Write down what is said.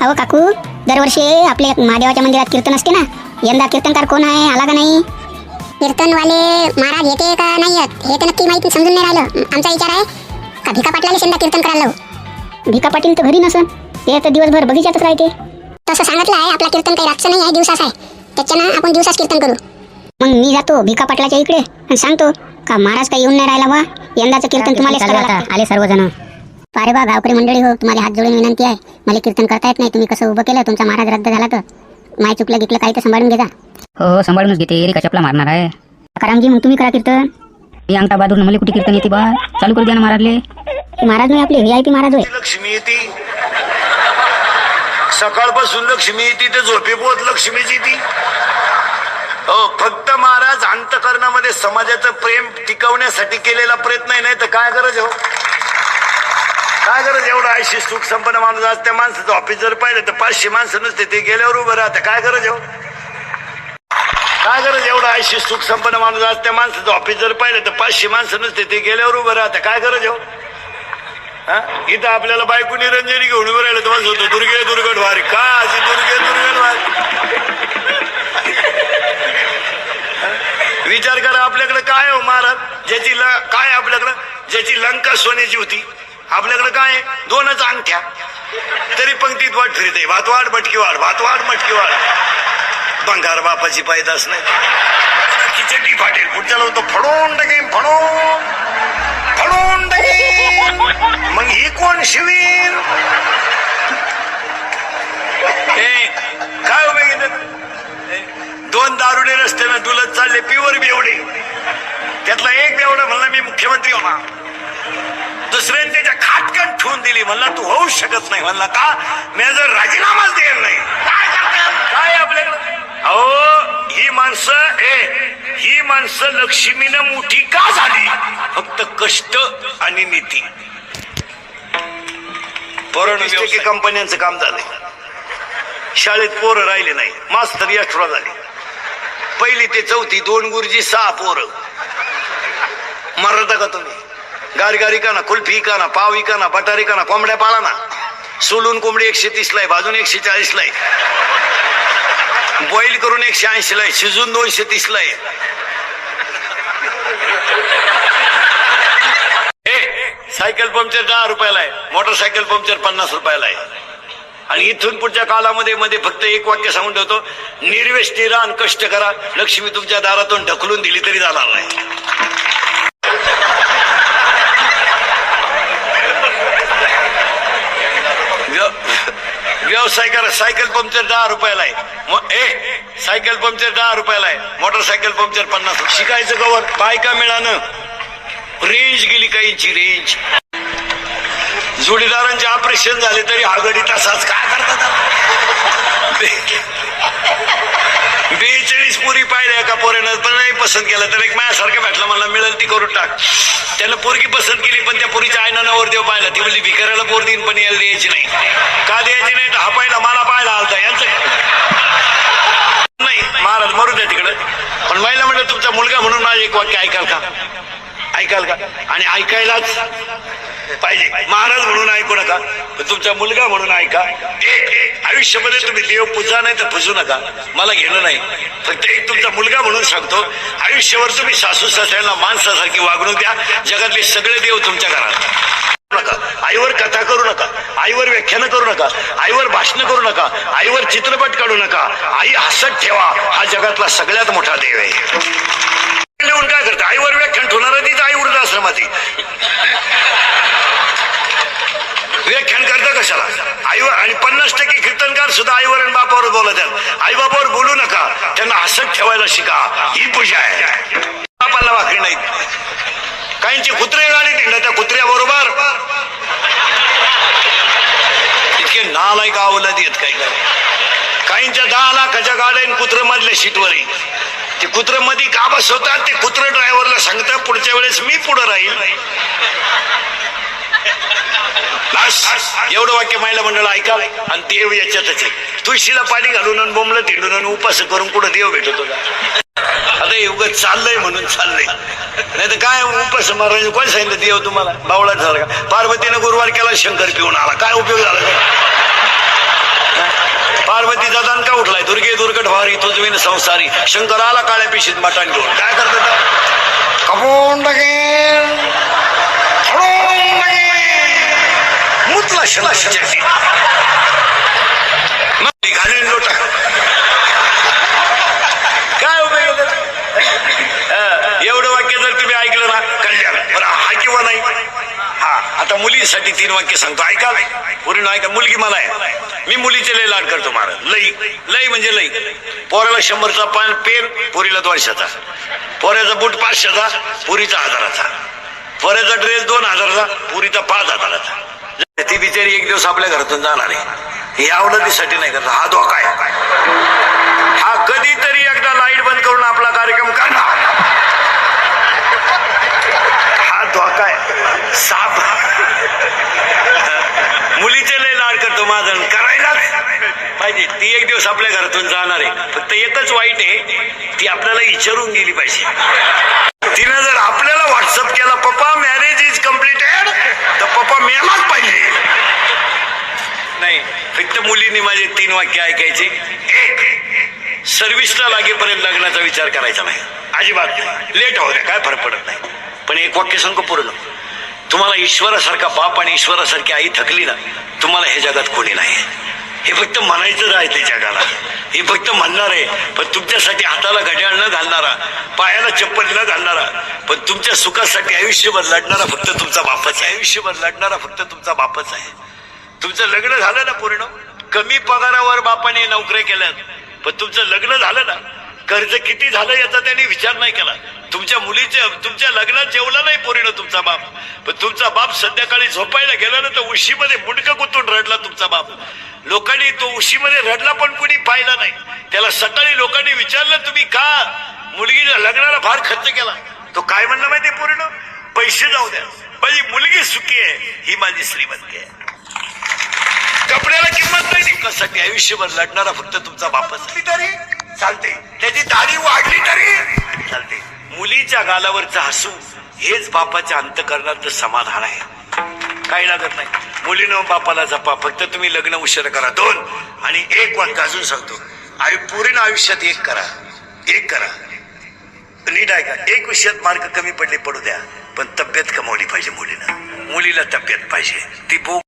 अहो काकू दरवर्षी आपले महादेवाच्या मंदिरात कीर्तन असते ना? यंदा कीर्तनकार कोण आहे? आला का नाही? कीर्तनवाले महाराज येते का नाही येत? हे तर नक्की माहिती समजून नाही राहिलं. आमचा विचार आहे का भिका पाटलाला यंदा कीर्तन करायला लावू? भिका पाटील तर घरी नसन. ते तर दिवसभर बगीचातच राहते. तसं सांगितलं आहे आपला कीर्तन काही रातचं नाही आहे दिवसाच आहे. त्याच्यानं आपण दिवसाच कीर्तन करू. मग मी जातो भिका पाटलाच्या इकडे आणि सांगतो का महाराज काही येऊन नाही राहिला बा यंदाचं कीर्तन तुम्हाला आले सर्वजण. पारे बा गावकरी मंडळी हो तुम्हाला हात जोडून विनंती आहे. मला कीर्तन करता येत नाही तुम्ही कसं उभं केलं तुमचा महाराज रद्द झाला तर. माय चुकलं गिकलं काही तर सांभाळून घ्या हो हो सांभाळूनच घेते एरी का चपला मारणार आहे? करामजी मग तुम्ही करा कीर्तन. मी अंगठा बाजून मला कुठे कीर्तन येते बा? चालू करू द्या ना महाराजले. महाराज नाही आपले व्ही आय पी महाराज होय. लक्ष्मी येते. सकाळपासून लक्ष्मी येते ते झोपे पोत लक्ष्मीची ती हो फक्त महाराज अंतकरणामध्ये समाजाचं प्रेम टिकवण्यासाठी केलेला प्रयत्न आहे नाही तर काय गरज हो? काय गरज? एवढं आयशी सुख संपन्न माणूस आज त्या माणसाचं ऑफिस जर पाहिलं तर पाचशे माणसं नसते ते गेल्यावर उभं राहतं. काय गरज हो काय गरज? एवढं आयशी सुख संपन्न माणूस आज त्या माणसाचं ऑफिस जर पाहिलं तर पाचशे माणसं नसते ते गेल्यावर उभं राहतं. काय गरज हो हा? इथं आपल्याला बायको निरंजनी घेऊन उभं राहिलं तुम्हाला होतं दुर्गे दुर्गट वारी का अशी दुर्गे दुर्गट वारी विचार करा आपल्याकडे काय हो महाराज? ज्याची ल- काय आपल्याकडं? ज्याची लंका सोन्याची होती. आपल्याकडे काय? आहे? दोनच अंगठ्या. तरी पंक्तीत वाट फिरते. आहे भातवाड मटकी वाढ भातवाड मटकी वाढ. बंगार बापाची पायदास नाही. खिचडी फाटेल. पुढच्या होतो फडून टाकेन फडून फडून टाकेन खाटकन ठेवून दिली. म्हणला तू होऊ शकत नाही. म्हणला का? मी जर राजीनामाच देणार नाही. काय आपल्याकडे? अहो ही माणसं ए ही माणसं लक्ष्मीनं मोठी का झाली? फक्त कष्ट आणि नीती. पोरण कंपन्यांचं काम झालंय शाळेत पोरं राहिले नाही. मास्तर एक्स्ट्रा झाले. पहिली ते चौथी दोन गुरुजी सहा पोरं. मरता का तुम्ही? गारगारी का ना कुल्फी का ना पाव का ना बटारी का ना कोंबड्या पाळा ना. सोलून कोंबडी एकशे तीसला आहे भाजून एकशे चाळीसला आहे बॉईल करून एकशे ऐंशीला आहे शिजून दोनशे तीसला आहे सायकल पंक्चर दहा रुपयाला आहे मोटरसायकल पंक्चर पन्नास रुपयाला आहे. आणि इथून पुढच्या काळामध्ये मध्ये फक्त एक वाक्य सांगून ठेवतो निर्वेष्टी रान कष्ट करा लक्ष्मी तुमच्या दारातून ढकलून दिली तरी जाणार नाही. व्यवसाय करा सायकल पंक्चर दहा रुपयाला आहे. ए सायकल पंक्चर दहा रुपयाला आहे. मोटरसायकल पंक्चर पन्नास शिकायचं गवर बायका मिळानं. रेंज गेली काहींची रेंज जोडीदारांचे ऑपरेशन झाले तरी हा गडी तसाच काय करतात? बेचाळीस पुरी पाहिल्या एका पोऱ्यानं पण नाही पसंत केलं. तर एक माझ्यासारखं भेटलं मला मिळेल ती करून टाक. त्यानं पोरगी पसंत केली पण त्या पोरीच्या आईनं नवर देव पाहिला. ती म्हणली भिकाऱ्याला पोर देईन पण यायला द्यायची नाही. का द्यायची नाही? तर हा पाहिला मला पाहिला आलता यांचं. नाही महाराज मरू द्या तिकडं. पण महिला म्हणलं तुमचा मुलगा म्हणून माझं एक वाक्य ऐकाल का? ऐकाल का? आणि ऐकायलाच पाहिजे. महाराज म्हणून ऐकू नका. तुमचा मुलगा म्हणून ऐका. एक आयुष्यामध्ये तुम्ही देव पूजा नाही तर पुजू नका. मला घेणं नाही. फक्त एक तुमचा मुलगा म्हणून सांगतो. आयुष्यावर तुम्ही सासू सासऱ्यांना माणसासारखी वागणूक द्या. जगातले सगळे देव तुमच्या घरात. नका. आईवर कथा करू नका. आईवर व्याख्यानं करू नका. आईवर भाषण करू नका. आईवर चित्रपट काढू नका. आई हसत ठेवा. हा जगातला सगळ्यात मोठा देव आहे लिहून काय करता आईवर व्याख्यान ठेवणार तीच आई वृद्धाश्रमात आहे. व्याख्यान करता कशाला आईवर आणि पन्नास टक्के कीर्तनकार सुद्धा आईवर आणि बापावर बोलत आहेत आई बापावर बोलू नका. त्यांना हसत ठेवायला शिका. ही पूजा आहे. बापाला वाकडी नाहीत. काहींची कुत्रे गाडी तिकडे त्या कुत्र्याबरोबर इतके नालायक आवलत येत काही काहींच्या दहा लाखाच्या गाड्या कुत्र मधल्या सीटवर ते कुत्रमध्ये का बसवतात ते कुत्र ड्रायव्हरला सांगतात पुढच्या वेळेस मी पुढे राहील. एवढं वाक्य महिला मंडळ ऐका आणि देव याच्यातच आहे. तुळशीला पाणी घालून आणि बोंबलं तिंडून आणि उपास करून कुठं देव भेटतो आता युग चाललंय म्हणून चाललंय. नाही तर काय उपास महाराज कोण सांगितलं देव तुम्हाला? बावळा झाला का? पार्वतीनं गुरुवार केला शंकर पिऊन आला. काय उपयोग झाला पार्वती दादा का उठलाय? दुर्गे दुर्गट भारी तुझवीन संसारी. शंकर आला काळ्या पिशीत मटाण घेऊन. काय करतात कपोंड शिला शिला शला मग लोटा काय उपयोग एवढं वाक्य जर तुम्ही ऐकलं ना कल्याण बरं हा किंवा नाही हा आता मुलींसाठी तीन वाक्य सांगतो ऐका पूर्ण ऐका मुलगी मला आहे मी मुलीचे लय लाड करतो महाराज लई लई म्हणजे लई पोराला शंभरचा पान पेन पोरीला दोनशेचा पोऱ्याचा बूट पाचशेचा पुरीचा हजाराचा पोऱ्याचा ड्रेस दोन हजाराचा पुरीचा पाच हजाराचा ती बिचारी एक दिवस आपल्या घरातून जाणार आहे. या आवडतीसाठी नाही करत हा धोका आहे. हा कधीतरी एकदा लाइट बंद करून आपला कार्यक्रम करणार हा धोका आहे. साप. मुलीचे लय लाड करतो माझं. करायलाच पाहिजे. ती एक दिवस आपल्या घरातून जाणार आहे. फक्त एकच वाईट आहे ती आपल्याला विचारून गेली पाहिजे. तिनं जर आपल्याला व्हॉट्सअप केला पप्पा मॅरेज इज कम्प्लिटेड तर पप्पा मेलाच पाहिजे नाही फक्त मुलींनी माझे तीन वाक्य ऐकायचे. एक सर्व्हिसला लागेपर्यंत लग्नाचा विचार करायचा नाही. अजिबात नाही. लेट होऊ काय फरक पडत नाही. पण एक वाक्य सांगू पूर्ण. तुम्हाला ईश्वरासारखा बाप आणि ईश्वरासारखी आई थकली ना तुम्हाला हे जगात कोणी नाही. हे फक्त म्हणायचं आहे ते जगाला. हे फक्त म्हणणार आहे पण तुमच्यासाठी हाताला घड्याळ न घालणारा पायाला चप्पल न घालणारा पण तुमच्या सुखासाठी आयुष्यभर लढणारा फक्त तुमचा बापच आहे. आयुष्यभर लढणारा फक्त तुमचा बापच आहे. तुमचं लग्न झालं ना पूर्ण? कमी पगारावर बापाने नोकऱ्या केल्यात. पण तुमचं लग्न झालं ना कर्ज किती झालं याचा त्यांनी विचार नाही केला. तुमच्या मुलीच्या तुमच्या लग्नात जेवला नाही पोरीनं तुमचा बाप. पण तुमचा बाप संध्याकाळी झोपायला गेला ना तर उशीमध्ये मुंडकं गुंतून रडला तुमचा बाप. लोकांनी तो उशीमध्ये रडला पण कुणी पाहिला नाही. त्याला सकाळी लोकांनी विचारलं तुम्ही का मुलगीच्या लग्नाला फार खर्च केला? तो काय म्हणला माहिती पूर्ण पैसे जाऊ द्या. माझी मुलगी सुखी आहे. ही माझी श्रीमंती आहे. कपड्याला किंमत नाही कशासाठी आयुष्यभर लढणारा फक्त तुमचा बापच तरी? चालते. त्याची दाढी वाढली तरी? चालते. मुलीच्या गालावरचं हसू हेच बापाच्या अंतकरणाचं समाधान आहे. काही लागत नाही. मुलीनं बापाला जपा. फक्त तुम्ही लग्न उशीर करा. दोन. आणि एक वाक्य अजून सांगतो. आयु पूर्ण आयुष्यात एक करा. एक करा. नीट आहे का एक विषयात मार्क कमी पडले पडू द्या. पण तब्येत कमावली पाहिजे मुलीनं. मुलीला तब्येत पाहिजे. ती बो